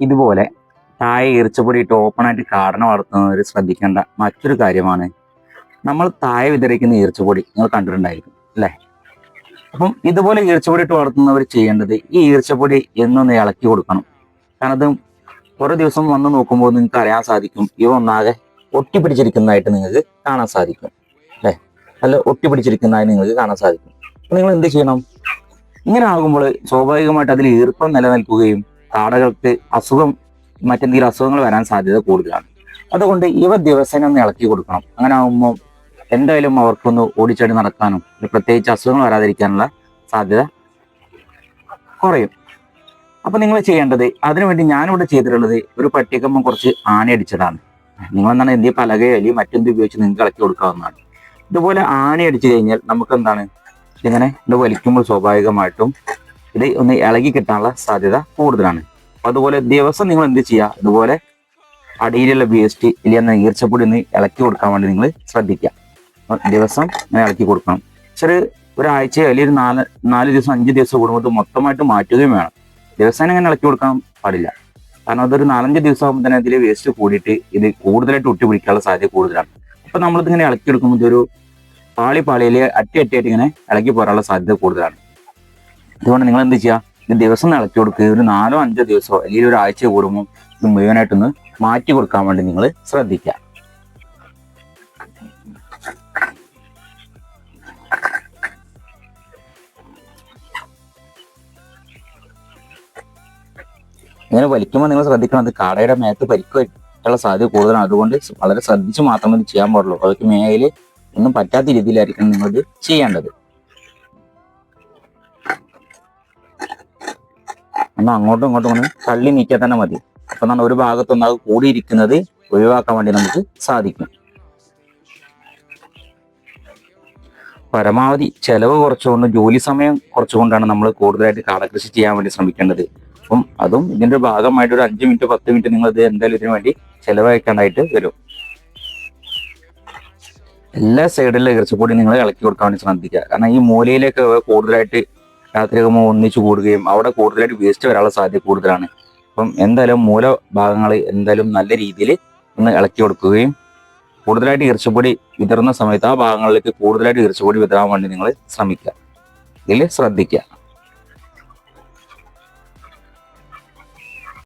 ഇതുപോലെ താഴെ ഈർച്ചപ്പൊടി ഇട്ട് ഓപ്പണായിട്ട് കാടന വളർത്തുന്നവർ ശ്രദ്ധിക്കേണ്ട മറ്റൊരു കാര്യമാണ് നമ്മൾ താഴെ വിതറിക്കുന്ന ഈർച്ചപ്പൊടി നിങ്ങൾ കണ്ടിട്ടുണ്ടായിരിക്കും അല്ലേ? അപ്പം ഇതുപോലെ ഈർച്ചപ്പൊടി ഇട്ട് വളർത്തുന്നവർ ചെയ്യേണ്ടത് ഈ ഈർച്ചപ്പൊടി എന്നൊന്ന് ഇളക്കി കൊടുക്കണം. കാരണം അത് കുറേ ദിവസം വന്ന് നോക്കുമ്പോൾ നിങ്ങൾക്ക് അറിയാൻ സാധിക്കും ഇവ ഒന്നാകെ ഒട്ടിപ്പിടിച്ചിരിക്കുന്നതായിട്ട് നിങ്ങൾക്ക് കാണാൻ സാധിക്കും അല്ലേ? അല്ല ഒട്ടിപ്പിടിച്ചിരിക്കുന്നതായി നിങ്ങൾക്ക് കാണാൻ സാധിക്കും. അപ്പം നിങ്ങൾ എന്ത് ചെയ്യണം? ഇങ്ങനെ ആകുമ്പോൾ സ്വാഭാവികമായിട്ട് അതിൽ ഈർപ്പം നിലനിൽക്കുകയും കാടകൾക്ക് അസുഖം മറ്റെന്തെങ്കിലും അസുഖങ്ങൾ വരാൻ സാധ്യത കൂടുതലാണ്. അതുകൊണ്ട് ഇവ ദിവസേന ഒന്ന് ഇളക്കി കൊടുക്കണം. അങ്ങനെ ആകുമ്പോൾ എന്തായാലും അവർക്കൊന്ന് ഓടിച്ചാടി നടക്കാനും പ്രത്യേകിച്ച് അസുഖങ്ങൾ വരാതിരിക്കാനുള്ള സാധ്യത കുറയും. അപ്പൊ നിങ്ങൾ ചെയ്യേണ്ടത് അതിനുവേണ്ടി ഞാനിവിടെ ചെയ്തിട്ടുള്ളത് ഒരു പട്ടികമ്മ കുറച്ച് ആണി അടിച്ചതാണ്. നിങ്ങൾ എന്താണ് എന്തി പലകയോ അല്ലെങ്കിൽ മറ്റെന്ത് ഉപയോഗിച്ച് നിങ്ങൾക്ക് ഇളക്കി കൊടുക്കാവുന്നതാണ്. ഇതുപോലെ ആണി അടിച്ചു കഴിഞ്ഞാൽ നമുക്ക് എന്താണ് ഇങ്ങനെ ഇത് വലിക്കുമ്പോൾ സ്വാഭാവികമായിട്ടും ഇത് ഒന്ന് ഇളകി കിട്ടാനുള്ള സാധ്യത കൂടുതലാണ്. അതുപോലെ ദിവസം നിങ്ങൾ എന്ത് ചെയ്യുക? ഇതുപോലെ അടിയിലുള്ള വേസ്റ്റ് ഇല്ലെങ്കിൽ ഈർച്ചപ്പൊടി ഒന്ന് ഇളക്കി കൊടുക്കാൻ വേണ്ടി നിങ്ങൾ ശ്രദ്ധിക്കുക. ദിവസം ഇങ്ങനെ ഇളക്കി കൊടുക്കണം. ചെറിയ ഒരാഴ്ച അല്ലെങ്കിൽ ഒരു നാല് നാല് ദിവസം അഞ്ച് ദിവസം കൂടുമ്പോൾ മൊത്തമായിട്ട് മാറ്റുകയും വേണം. ദിവസം ഇങ്ങനെ ഇളക്കി കൊടുക്കാൻ പാടില്ല. കാരണം അതൊരു നാലഞ്ച് ദിവസം ആകുമ്പോൾ തന്നെ അതിൽ വേസ്റ്റ് കൂടിയിട്ട് ഇത് കൂടുതലായിട്ട് ഒട്ടി പിടിക്കാനുള്ള സാധ്യത കൂടുതലാണ്. അപ്പൊ നമ്മളിത് ഇങ്ങനെ ഇളക്കി എടുക്കുമ്പോൾ ഇതൊരു പാളി പാളിയിൽ അട്ടി അട്ടിയായിട്ട് ഇങ്ങനെ ഇളക്കി പോരാനുള്ള സാധ്യത കൂടുതലാണ്. അതുകൊണ്ട് നിങ്ങൾ എന്ത് ചെയ്യുക ദിവസം ഇളക്കി കൊടുക്കുക ഒരു നാലോ അഞ്ചോ ദിവസമോ അല്ലെങ്കിൽ ഒരു ആഴ്ച കൂടുമ്പോൾ ഇത് മുഴുവനായിട്ടൊന്ന് മാറ്റി കൊടുക്കാൻ വേണ്ടി നിങ്ങൾ ശ്രദ്ധിക്കുക. ഇങ്ങനെ വലിക്കുമ്പോൾ നിങ്ങൾ ശ്രദ്ധിക്കണം. അത് കാടയുടെ മേത്ത് പരിക്ക് പറ്റാനുള്ള സാധ്യത കൂടുതലാണ്. അതുകൊണ്ട് വളരെ ശ്രദ്ധിച്ച് മാത്രമേ ഇത് ചെയ്യാൻ പാടുള്ളൂ. അവർക്ക് മേഖല ഒന്നും പറ്റാത്ത രീതിയിലായിരിക്കണം നിങ്ങളിത് ചെയ്യേണ്ടത്. ഒന്ന് അങ്ങോട്ടും ഇങ്ങോട്ടും ഒന്ന് തള്ളി നീക്കിയാൽ തന്നെ മതി. അപ്പൊ നമ്മൾ ഒരു ഭാഗത്തൊന്ന് അത് കൂടിയിരിക്കുന്നത് ഒഴിവാക്കാൻ വേണ്ടി നമുക്ക് സാധിക്കും. പരമാവധി ചെലവ് കുറച്ചുകൊണ്ട് ജോലി സമയം കുറച്ചുകൊണ്ടാണ് നമ്മൾ കൂടുതലായിട്ട് കാടകൃഷി ചെയ്യാൻ വേണ്ടി ശ്രമിക്കേണ്ടത്. അപ്പം അതും ഇതിന്റെ ഭാഗമായിട്ട് ഒരു അഞ്ച് മിനിറ്റ് പത്ത് മിനിറ്റ് നിങ്ങൾ ഇത് എന്തായാലും ഇതിനു വേണ്ടി ചെലവഴിക്കാനായിട്ട് വരും. എല്ലാ സൈഡിലെ ഇറച്ചിപ്പൊടി നിങ്ങൾ ഇളക്കി കൊടുക്കാൻ വേണ്ടി ശ്രദ്ധിക്കുക. കാരണം ഈ മൂലയിലേക്ക് കൂടുതലായിട്ട് രാത്രിയാകുമ്പോൾ ഒന്നിച്ചു കൂടുകയും അവിടെ കൂടുതലായിട്ട് വേസ്റ്റ് വരാനുള്ള സാധ്യത കൂടുതലാണ്. അപ്പം എന്തായാലും മൂല ഭാഗങ്ങൾ എന്തായാലും നല്ല രീതിയിൽ ഒന്ന് ഇളക്കി കൊടുക്കുകയും കൂടുതലായിട്ട് ഇറച്ചിപ്പൊടി വിതറുന്ന സമയത്ത് ആ ഭാഗങ്ങളിലേക്ക് കൂടുതലായിട്ട് ഇറച്ചിപ്പൊടി വിതറാൻ വേണ്ടി നിങ്ങൾ ശ്രമിക്കുക. ഇതിൽ ശ്രദ്ധിക്കുക.